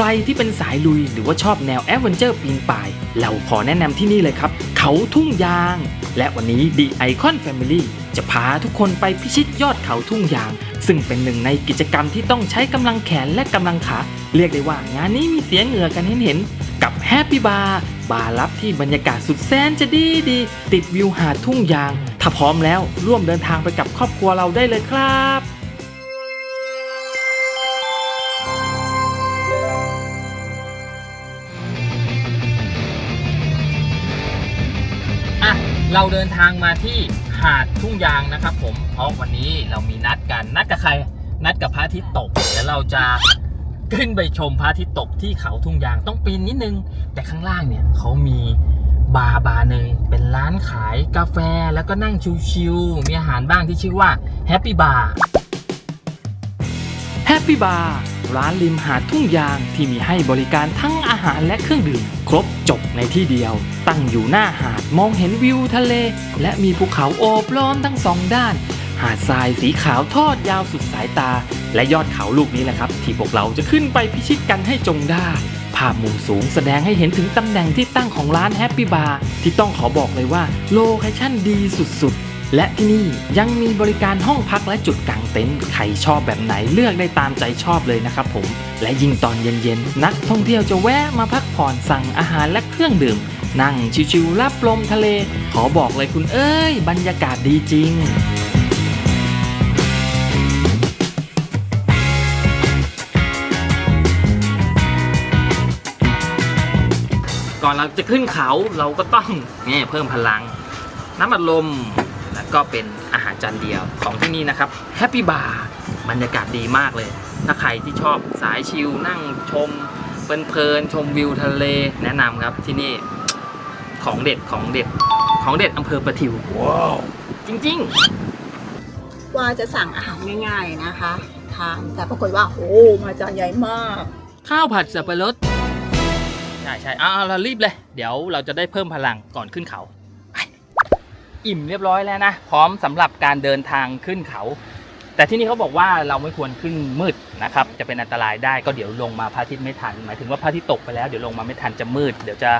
ใครที่เป็นสายลุยหรือว่าชอบแนวแอดเวนเจอร์ปีนป่าย เราขอแนะนำที่นี่เลยครับ เขาทุ่งยาง และวันนี้ The Icon Family จะพาทุกคนไปพิชิตยอดเขาทุ่งยาง ซึ่งเป็นหนึ่งในกิจกรรมที่ต้องใช้กำลังแขนและกำลังขา เรียกได้ว่างานนี้มีเสียเหงื่อกันเห็นเห็นกับแฮปปี้บาร์บาร์ลับที่บรรยากาศสุดแสนจะดีดีติดวิวหาดทุ่งยาง ถ้าพร้อมแล้วร่วมเดินทางไปกับครอบครัวเราได้เลยครับ เราเดินทางมาที่หาดทุ่งยางนะครับ ผมเพราะวันนี้เรามีนัดกันนัดกับใคร นัดกับพระอาทิตย์ตกเดี๋ยวเราจะขึ้นไปชมพระอาทิตย์ตกที่เขาทุ่งยางต้องปีนนิดนึง แต่ข้างล่างเนี่ยเขามีบาร์บาร์หนึ่งเป็นร้านขายกาแฟแล้วก็นั่งชิวๆมีอาหารบ้างที่ชื่อว่าแฮปปี้บาร์แฮปปี้บาร์ ร้านริมหาดทุ่งยางที่มีให้บริการทั้งอาหารและเครื่องดื่ม ครบจบในที่เดียว ตั้งอยู่หน้าหาดมองเห็นวิวทะเล และมีภูเขาโอบล้อมทั้งสองด้าน หาดทรายสีขาวทอดยาวสุดสายตา และยอดเขาลูกนี้แหละครับ ที่พวกเราจะขึ้นไปพิชิตกันให้จงได้ภาพมุมสูงแสดงให้เห็นถึงตำแหน่งที่ตั้งของร้านแฮปปี้บาร์ที่ต้องขอบอกเลยว่าโลเคชั่นดีสุดๆ และที่นี่ยังมีบริการห้องพักและจุดกางเต็นท์ใครชอบแบบไหนเลือกได้ตามใจชอบเลยนะครับผม และยิ่งตอนเย็นๆ นักท่องเที่ยวจะแวะมาพักผ่อนสั่งอาหารและเครื่องดื่ม นั่งชิวๆรับลมทะเล ขอบอกเลยคุณเอ้ย บรรยากาศดีจริงก่อนเราจะขึ้นเขาเราก็ต้องเนี่ยเพิ่มพลัง น้ำอัดลม ก็เป็นอาหารจานเดียวของที่นี่นะครับแฮปปี้บาร์บรรยากาศดีมากเลย ถ้าใครที่ชอบสายชิลนั่งชมเพลินๆชมวิวทะเลแนะนำครับที่นี่ของเด็ดของเด็ดของเด็ดอำเภอประทิวว้าวจริงว่าจะสั่งอาหารง่าย ๆนะคะทานแต่ปรากฏว่าโอ้มาจานใหญ่มากๆข้าวผัดสับปะรดใช่ใช่เอาเอาเรารีบเลย เดี๋ยวเราจะได้เพิ่มพลังก่อนขึ้นเขาไป อิ่มเรียบร้อยแล้วนะ พร้อมสำหรับการเดินทางขึ้นเขา แต่ที่นี่เขาบอกว่าเราไม่ควรขึ้นมืดนะครับ จะเป็นอันตรายได้ก็เดี๋ยวลงมาพระอาทิตย์ไม่ทัน หมายถึงว่าพระอาทิตย์ตกไปแล้วเดี๋ยวลงมาไม่ทันจะมืด เดี๋ยวจะ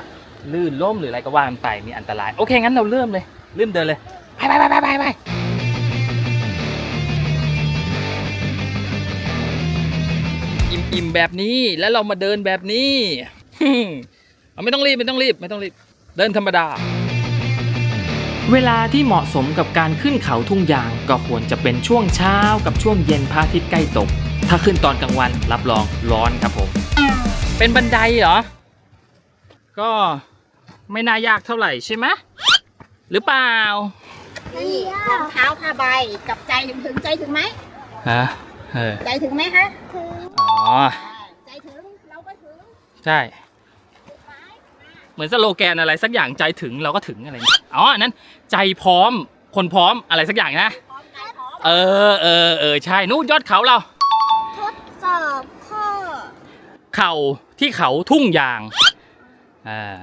ลื่นล้มหรืออะไรก็ว่ากันไปมีอันตราย โอเคงั้นเราเริ่มเลยเริ่มเดินเลยไปไปไปไปไปไปอิ่มอิ่มแบบนี้แล้วเรามาเดินแบบนี้เอาไม่ต้องรีบไม่ต้องรีบไม่ต้องรีบเดินธรรมดา เวลาที่เหมาะสมกับการขึ้นเขาทุ่งยางก็ควรจะเป็นช่วงเช้ากับช่วงเย็นพระอาทิตย์ใกล้ตก ถ้าขึ้นตอนกลางวันรับรองร้อนครับผม เป็นบันไดเหรอ ก็ไม่น่ายากเท่าไหร่ใช่ไหมหรือเปล่านี่รองเท้าผ้าใบกับใจถึงถึงใจถึงไหมฮะเออใจถึงไหมคะถึงอ๋อใจถึงเราก็ถึงใช่ เหมือนสโลแกนอะไรสักอย่างใจถึงเราก็ถึงอะไรเนี่ยอ๋ออันนั้นใจพร้อมคนพร้อมอะไรสักอย่างนะ พร้อมใจพร้อมเออเออเออใช่นู่นยอดเขาเรา ทดสอบข้อเข่าที่เขาทุ่งยางอ่า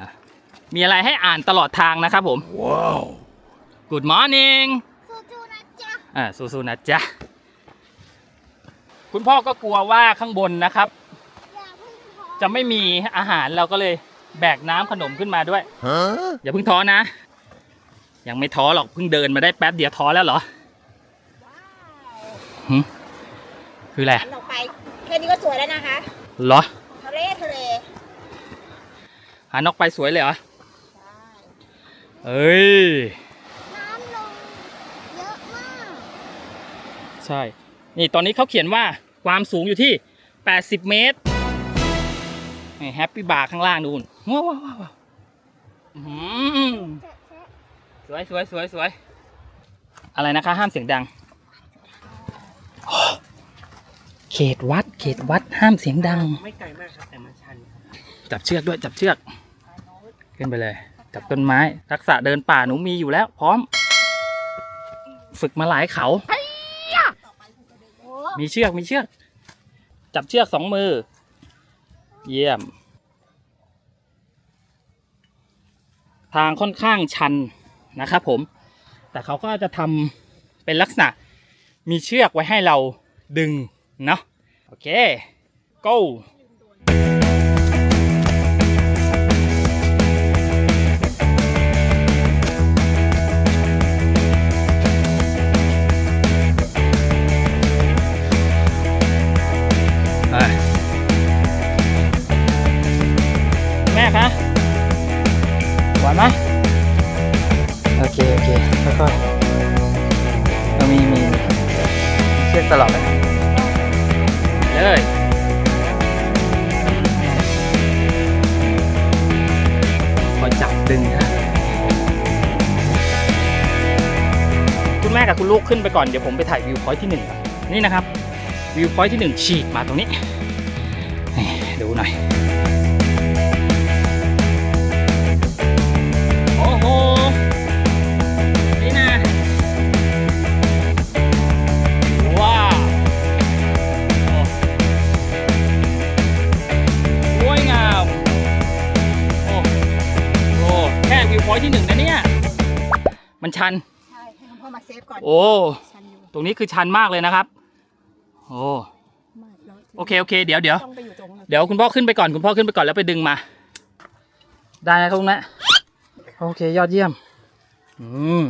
มีอะไรให้อ่านตลอดทางนะครับผมว้าว Good morning สู้จูนะจ๊ะอ่าสู้ๆนะจ๊ะ คุณพ่อก็กลัวว่าข้างบนนะครับ อย่าเพึ่งท้อจะไม่มีอาหารเราก็เลย แบกน้ำขนมขึ้นมาด้วยอย่าเพิ่งท้อนะ ยังไม่ท้อหรอกเพิ่งเดินมาได้แป๊บเดียวท้อแล้วเหรอหึคืออะไรหันออกไปแค่นี้ก็สวยแล้วนะคะเหรอทะเลทะเลหันออกไปสวยเลยเหรอใช่เอ้ยน้ำลงเยอะมากใช่ นี่ตอนนี้เขาเขียนว่าความสูงอยู่ที่ 80 เมตรแฮปปี้บาร์ข้างล่างนู่น ว้าวว้าวว้าวว้าวอื้อหือสวยสวยสวยสวยอะไรนะคะ ห้ามเสียงดัง เขตวัด เขตวัดห้ามเสียงดัง ไม่ไกลมากครับแต่มันชันครับจับเชือกด้วยจับเชือก ขึ้นไปเลย จับต้นไม้ ทักษะเดินป่าหนูมีอยู่แล้ว พร้อม ฝึกมาหลายเขาโอ้มีเชือกมีเชือก จับเชือกสองมือ เยี่ยม ทางค่อนข้างชันนะครับผม แต่เขาก็จะทำเป็นลักษณะมีเชือกไว้ให้เราดึงเนาะโอเค go ตลอดเลยเลยคอยจับดึงนะคุณแม่กับคุณลูกขึ้นไปก่อน เดี๋ยวผมไปถ่ายวิวพอยท์ที่หนึ่งนี่นะครับ วิวพอยท์ที่หนึ่งฉีกมาตรงนี้ ดูหน่อย ฟก่อนโอ้ ชันอยู่ตรงนี้คือชันมากเลยนะครับ โอ้ไม่แล้วโอเคโอเคเดี๋ยวเดี๋ยวต้องไปอยู่ตรงนั้นเดี๋ยวคุณพ่อขึ้นไปก่อนคุณพ่อขึ้นไปก่อนแล้วไปดึงมา ได้นะครับคุณแม่โอเคยอดเยี่ยม อืม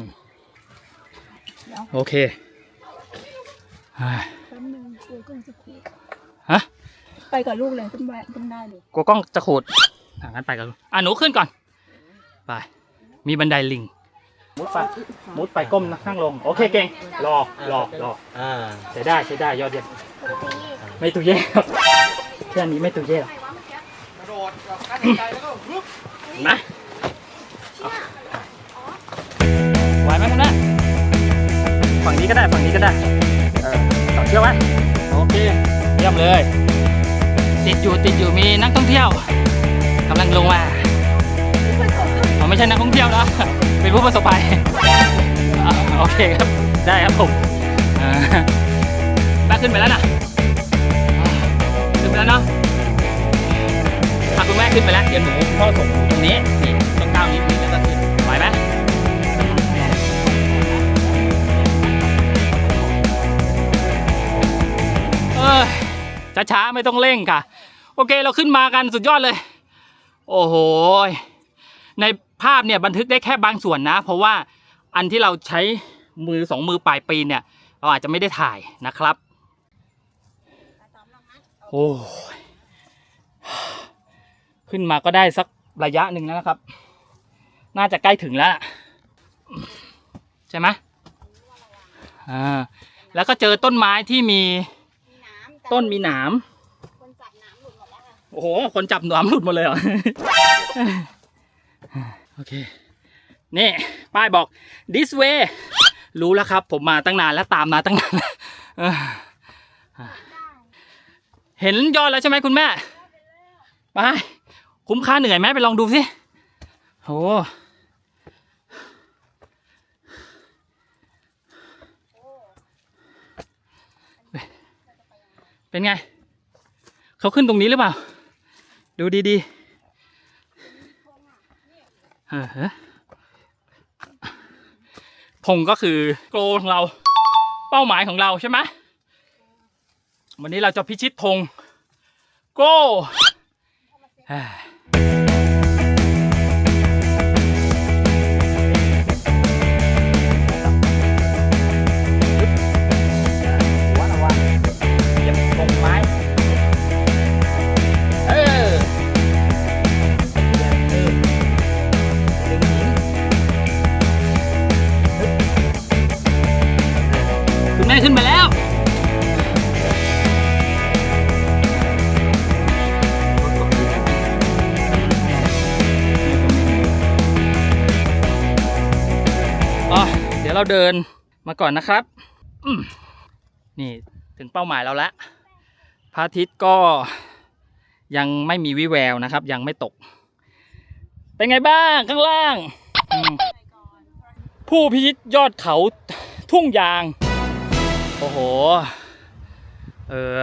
โอเคอ่าแป๊บนึงกลัวกล้องจะขูดฮะไปกับลูกเลยขึ้นไปขึ้นได้เลยกลัวกล้องจะขูดอะงั้นไปกันอะหนูขึ้นก่อน ไป มีบันไดลิง มุดไปมุดไปก้มนะข้างลง โอเคเก่งรอรอรออ่าใช้ได้ใช้ได้ยอดเยี่ยมไม่ตุเย่ครับแค่นี้ไม่ตุเย่หรอกมาเอาไหวไหมคุณแม่ฝั่งนี้ก็ได้ฝั่งนี้ก็ได้เออต่อเชือกไว้โอเคเยี่ยมเลย ติดอยู่ติดอยู่มีนักท่องเที่ยวกำลังลงมาอ๋อไม่ใช่นักท่องเที่ยวนะ เป็นผู้ประสบภัยโอเคครับได้ครับผมแม่ขึ้นไปแล้วนะขึ้นไปแล้วเนาะพาคุณแม่ขึ้นไปแล้วเดี๋ยวหนูพ่อส่งตรงนี้นี่ต้องก้าวนิดนึงแล้วก็ขึ้นไหวไหมเอ้ยช้าๆไม่ต้องเร่งค่ะ โอเคเราขึ้นมากันสุดยอดเลย โอ้โหใน ภาพเนี่ยบันทึกได้แค่บางส่วนนะ เพราะว่าอันที่เราใช้มือสองมือปลายปีนเนี่ยเราอาจจะไม่ได้ถ่ายนะครับโอ้ยขึ้นมาก็ได้สักระยะหนึ่งแล้วนะครับ น่าจะใกล้ถึงแล้ว ใช่ไหมอ่าแล้วก็เจอต้นไม้ที่มีต้นมีหนามคนจับน้ำหลุดหมดแล้วโอ้โห คนจับหนามหลุดหมดเลยเหรอ โอเค นี่ ป้ายบอก this way รู้แล้วครับ ผมมาตั้งนานแล้วตามมาตั้งนานเออเห็นยอดแล้วใช่ไหมคุณแม่ ไป คุ้มค่าเหนื่อยไหมไปลองดูสิโหเป็นไง เขาขึ้นตรงนี้หรือเปล่า ดูดีๆ พงก็คือโกลของเราเป้าหมายของเราใช่ไหมวันนี้เราจะพิชิตพงโก คุณแม่ขึ้นไปแล้วอ๋อเดี๋ยวเราเดินมาก่อนนะครับ นี่ถึงเป้าหมายเราแล้วพระอาทิตย์ก็ยังไม่มีวิแววนะครับ ยังไม่ตก เป็นไงบ้างข้างล่าง ผู้พิชิตยอดเขาทุ่งยาง โอ้โห เออ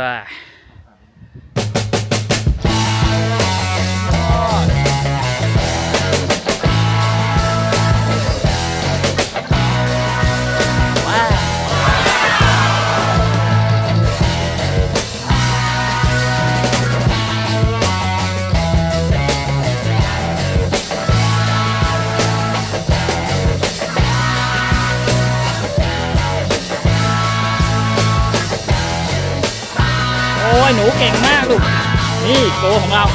ยหนูเก่งมากลูก นี่โกของเรา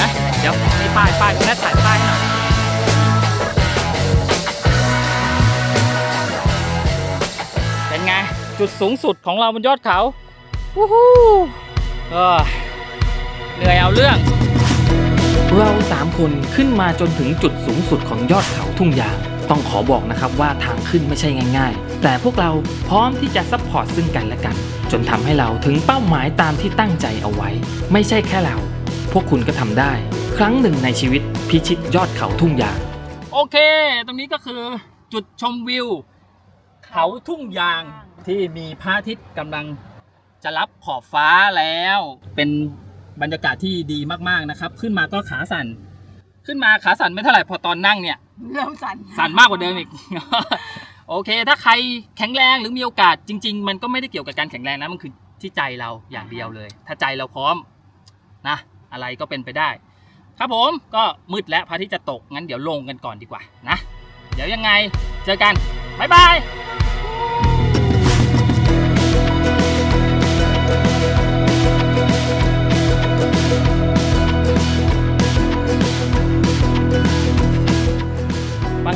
นะเดี๋ยวมีป้ายป้ายคุณแม่ถ่ายป้ายให้หน่อยเป็นไง จุดสูงสุดของเราบนยอดเขาวู้ฮู้เออเหนื่อยเอาเรื่อง เราสามคนขึ้นมาจนถึงจุดสูงสุดของยอดเขาทุ่งยาง ต้องขอบอกนะครับว่าทางขึ้นไม่ใช่ง่ายๆ แต่พวกเราพร้อมที่จะซัพพอร์ตซึ่งกันและกัน จนทำให้เราถึงเป้าหมายตามที่ตั้งใจเอาไว้ ไม่ใช่แค่เรา พวกคุณก็ทำได้ ครั้งหนึ่งในชีวิตพิชิตยอดเขาทุ่งยาง โอเค ตรงนี้ก็คือจุดชมวิว เขาทุ่งยางที่มีพระอาทิตย์กำลังจะรับขอบฟ้าแล้ว เป็นบรรยากาศที่ดีมากๆนะครับ ขึ้นมาก็ขาสั่น ขึ้นมาขาสั่นไม่เท่าไหร่พอตอนนั่งเนี่ย เริ่มสั่นสั่นมากกว่าเดิมอีก โอเค ถ้าใครแข็งแรงหรือมีโอกาสจริง ๆ มันก็ไม่ได้เกี่ยวกับการแข็งแรงนะมันคือที่ใจเราอย่างเดียวเลย ถ้าใจเราพร้อมนะ อะไรก็เป็นไปได้ ครับผมก็มืดแล้วพระอาที่จะตกงั้นเดี๋ยวลงกันก่อนดีกว่านะ เดี๋ยวยังไงเจอกันบ๊ายบาย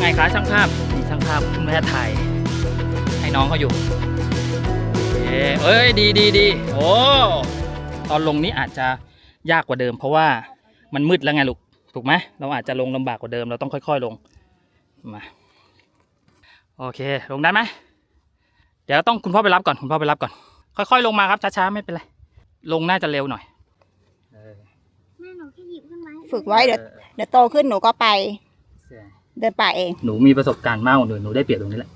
ไงคะช่างภาพนี่ช่างภาพคุณแม่ถ่ายให้น้องเขาอยู่เอ้เอ้ยดีดีดีโอ้ตอนลงนี้อาจจะยากกว่าเดิม เพราะว่ามันมืดแล้วไงลูกถูกไหมเราอาจจะลงลำบากกว่าเดิมเราต้องค่อย ๆลงมาโอเคลงได้ไหมเดี๋ยวต้องคุณพ่อไปรับก่อนคุณพ่อไปรับก่อน ค่อยๆ ลงมาครับช้าๆไม่เป็นไรลงน่าจะเร็วหน่อยเออแม่หนูแค่หยิบขึ้นมาให้ฝึกไว้เดี๋ยวเดี๋ยวโตขึ้นหนูก็ไป เดินป่าเอง หนูมีประสบการณ์มากกว่าหนูหนูได้เปรียบตรงนี้แหละ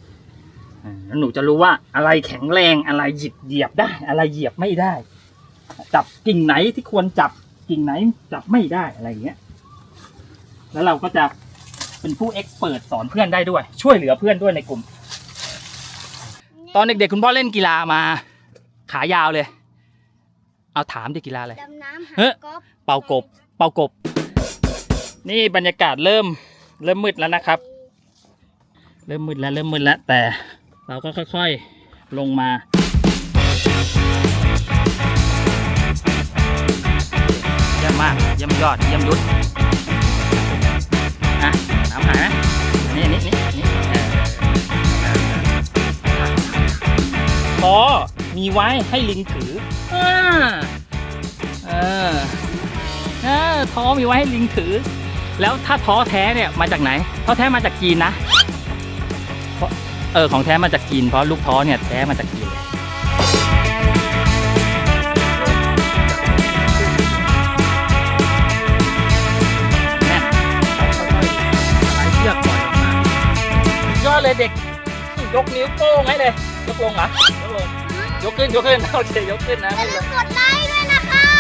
อ่าแล้วหนูจะรู้ว่าอะไรแข็งแรงอะไรหยิบเหยียบได้ อะไรเหยียบไม่ได้ จับกิ่งไหนที่ควรจับกิ่งไหนจับไม่ได้อะไรอย่างเงี้ย แล้วเราก็จะเป็นผู้เอ็กซ์เปิดสอนเพื่อนได้ด้วย ช่วยเหลือเพื่อนด้วยในกลุ่ม ตอนเด็กๆคุณพ่อเล่นกีฬามา ขายาวเลย เอาถามดิกีฬาอะไร ดำน้ำหาเฮ้ยก๊อฟเป่ากบ เป่ากบ นี่บรรยากาศเริ่ม เริ่มมืดแล้วนะครับ เริ่มมืดแล้วเริ่มมืดแล้วแต่เราก็ค่อยๆลงมาเยี่ยมมากเยี่ยมยอดเยี่ยมยุทธอะน้ำหายไหมนี่นี่นี่นี่เออพอมีไว้ให้ลิงถืออ่าเออเออท้อมีไว้ให้ลิงถือ แล้วถ้าท้อแท้เนี่ยมาจากไหนท้อแท้มาจากจีนนะเพราะเออของแท้มาจากจีนเพราะลูกท้อเนี่ยแท้มาจากจีนเลยแน่นค่อยๆไล่เชือกปล่อยออกมายอดเลยเด็ก ยกนิ้วโป้งให้เลย ยกลงเหรอ ยกลง ยกขึ้น ยกขึ้น โอเค ยกขึ้นนะไม่เป็นไรกดไลค์ด้วยนะคะเ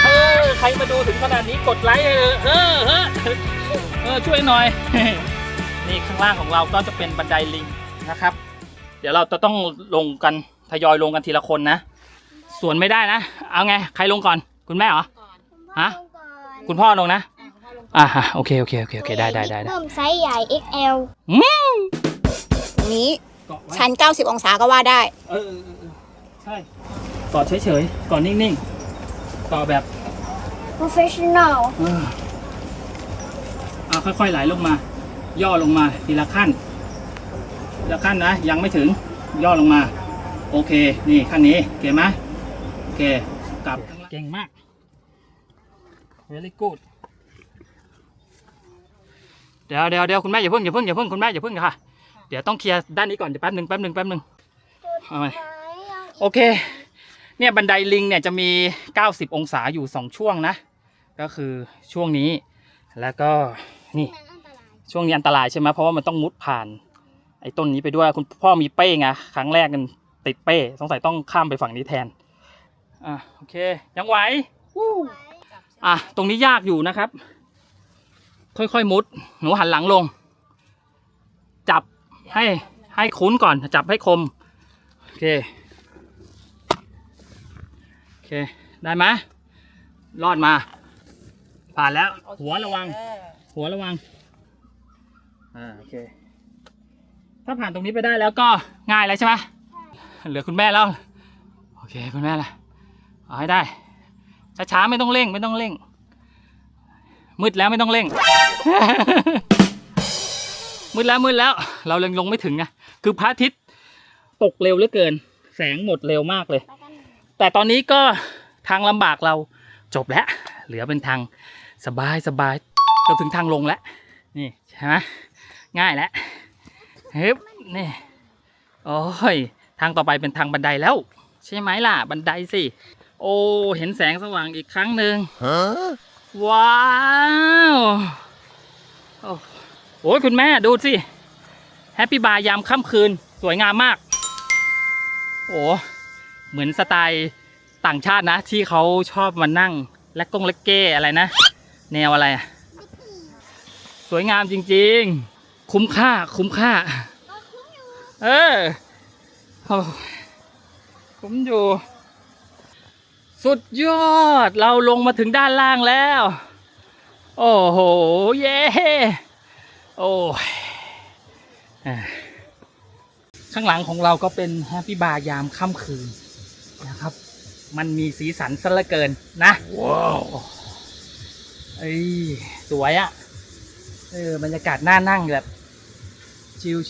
ออใครมาดูถึงขนาดนี้กดไลค์ให้เลยเออเออเออช่วยหน่อย นี่ข้างล่างของเราก็จะเป็นบันไดลิงนะครับ เดี๋ยวเราจะต้องลงกันทยอยลงกันทีละคนนะส่วนไม่ได้นะ เอาไง ใครลงก่อน คุณแม่เหรอ ฮะ คุณพ่อลงนะ อ่าฮะโอเคโอเคโอเคโอเคได้ได้ได้ได้เพิ่มไซส์ใหญ่ XL ตรงนี้เกาะไว้ชั้น90 องศาก็ว่าได้ เออเออเออใช่เกาะเฉยๆเกาะนิ่งๆ เกาะแบบ Professional เออเอาค่อยๆไหลลงมา ย่อลงมาทีละขั้นทีละขั้นนะ ยังไม่ถึงย่อลงมา โอเค นี่ขั้นนี้เก่งไหมโอเคกลับเก่งมาก very good เดี๋ยวเดี๋ยวเดี๋ยวคุณแม่อย่าเพิ่งอย่าเพิ่งอย่าเพิ่งคุณแม่อย่าเพิ่งค่ะ เดี๋ยวต้องเคลียร์ด้านนี้ก่อนเดี๋ยวแป๊บหนึ่งแป๊บหนึ่งแป๊บหนึ่งเอาใหม่โอเค เนี่ยบันไดลิงเนี่ยจะมี 90 องศาอยู่ 2 ช่วงนะ ก็คือช่วงนี้แล้วก็นี่ช่วงนี้อันตรายใช่ไหมเพราะว่ามันต้องมุดผ่าน ไอ้ต้นนี้ไปด้วยคุณพ่อมีเป้ไงครั้งแรกกันติดเป้สงสัยต้องข้ามไปฝั่งนี้แทนอะโอเคยังไหววู้อะตรงนี้ยากอยู่นะครับ ค่อยๆมุด หนูหันหลังลง จับให้ให้คุ้นก่อนจับให้คม โอเคโอ เค ได้ไหมรอดมา ผ่านแล้วหัวระวังหัวระวัง อ่า โอเค ถ้าผ่านตรงนี้ไปได้แล้วก็ง่ายแล้วใช่ไหมเหลือคุณแม่แล้ว โอเค คุณแม่ละเอาให้ได้ ช้าๆ ไม่ต้องเร่ง ไม่ต้องเร่ง มืดแล้วไม่ต้องเร่ง มืดแล้วมืดแล้ว เรายังลงไม่ถึงไงคือพระอาทิตย์ตกเร็วเหลือเกิน แสงหมดเร็วมากเลย แต่ตอนนี้ก็ทางลำบากเราจบแล้ว เหลือเป็นทางสบายสบายเราถึงทางลงแล้วนี่ใช่ไหมง่ายแล้วเฮ้ยนี่โอ้ยทางต่อไปเป็นทางบันไดแล้ว ใช่ไหมล่ะบันไดสิ โอ้เห็นแสงสว่างอีกครั้งหนึ่งว้าวโอ้ยคุณแม่ดูสิแฮปปี้บาร์ยามค่ำคืน สวยงามมาก โอ้ เหมือนสไตล์ต่างชาตินะ ที่เขาชอบมานั่ง และกงและเก้อะไรนะ แนวอะไรอะสวยงามจริง ๆ คุ้มค่า คุ้มค่า เออคุ้มอยู่ สุดยอด เราลงมาถึงด้านล่างแล้ว โอ้โห เย้โอ้ข้างหลังของเราก็เป็นแฮปปี้บาร์ยามค่ำคืน นะครับ มันมีสีสันซะเหลือเกินนะว้าวเอ้ยสวยอะ่ะเออบรรยากาศน่านั่งแบบ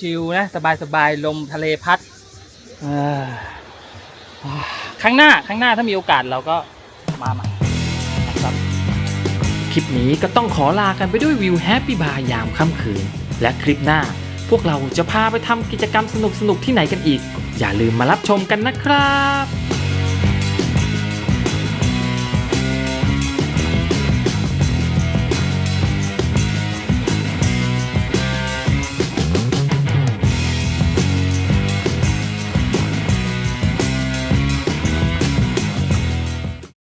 ชิลๆนะ สบายๆลมทะเลพัดเออครั้งหน้าครั้งหน้าถ้ามีโอกาสเราก็มาใหม่นะครับคลิปนี้ก็ต้องขอลากันไปด้วยวิวแฮปปี้บาร์ยามค่ำคืน และคลิปหน้าพวกเราจะพาไปทำกิจกรรมสนุกๆที่ไหนกันอีก อย่าลืมมารับชมกันนะครับ